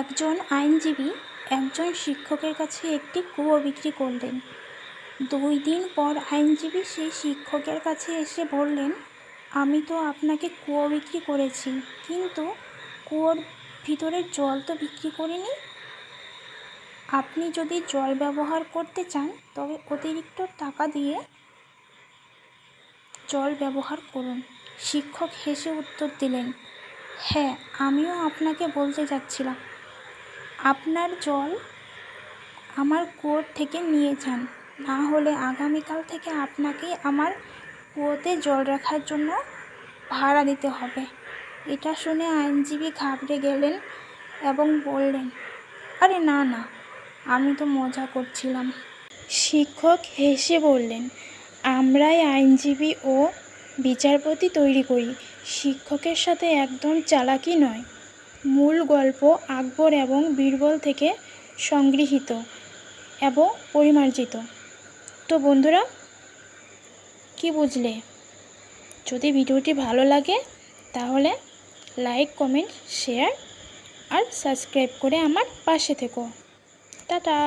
একজন আইনজীবী একজন শিক্ষকের কাছে একটি কুয়ো বিক্রি করলেন। দুই দিন পর আইনজীবী সেই শিক্ষকের কাছে এসে বললেন, আমি তো আপনাকে কুয়ো বিক্রি করেছি, কিন্তু কুয়োর ভিতরে জল তো বিক্রি করিনি আপনি যদি জল ব্যবহার করতে চান, তবে অতিরিক্ত টাকা দিয়ে জল ব্যবহার করুন। শিক্ষক হেসে উত্তর দিলেন হ্যাঁ আমিও আপনাকে বলতে যাচ্ছিলাম। আপনার জল আমার কুয়োর থেকে নিয়ে যান। না হলে আগামীকাল থেকে আপনাকেই আমার কুয়োতে জল রাখার জন্য ভাড়া দিতে হবে। এটা শুনে আইনজীবী ঘাবড়ে গেলেন এবং বললেন, আরে না না আমি তো মজা করছিলাম। শিক্ষক হেসে বললেন, আমরাই আইনজীবী ও বিচারপতি তৈরি করি। শিক্ষকের সাথে একদম চালাকি নয়। মূল গল্প আকবর এবং বীরবল থেকে সংগৃহীত এবং পরিমার্জিত। তো বন্ধুরা, কি বুঝলে? যদি ভিডিওটি ভালো লাগে, তাহলে লাইক, কমেন্ট, শেয়ার আর সাবস্ক্রাইব করে আমার পাশে থেকো। টাটা